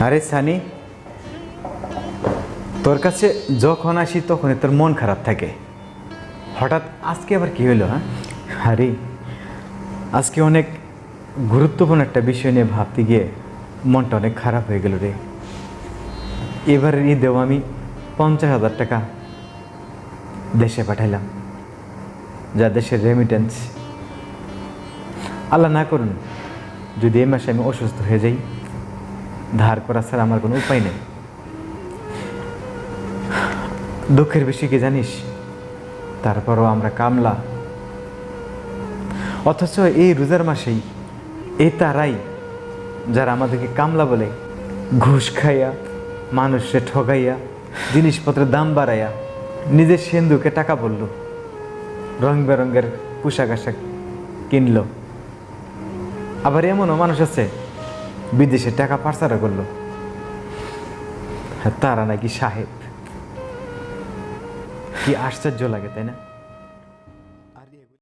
আরে সানি, তোর কাছে যখন আসি তখনই তোর মন খারাপ থাকে। হঠাৎ আজকে আবার কি হলো হ্যাঁ? আরে, আজকে অনেক গুরুত্বপূর্ণ একটা বিষয় নিয়ে ভাবতে গিয়ে মনটা অনেক খারাপ হয়ে গেল রে। এবারের ঈদেও আমি পঞ্চাশ হাজার টাকা দেশে পাঠাইলাম, যা দেশের রেমিটেন্স আল্লাহ না করুন, যদি এই মাসে আমি অসুস্থ হয়ে যাই ধার করা ছাড়া আমার কোনো উপায় নেই। দুঃখের বেশি কি জানিস? তারপরও আমরা কামলা। অথচ এই রোজার মাসেই এ তারাই যারা আমাদেরকে কামলা বলে, ঘুষ খাইয়া, মানুষে ঠগাইয়া, জিনিসপত্রের দাম বাড়াইয়া, নিজের সিন্ধুকে টাকা বলল রং বেরঙের পোশাক আশাক কিনল। আবার এমনও মানুষ আছে বিদেশে টাকা পাচারা করল। তারা নাকি সাহেব। কি আশ্চর্য লাগে তাই না?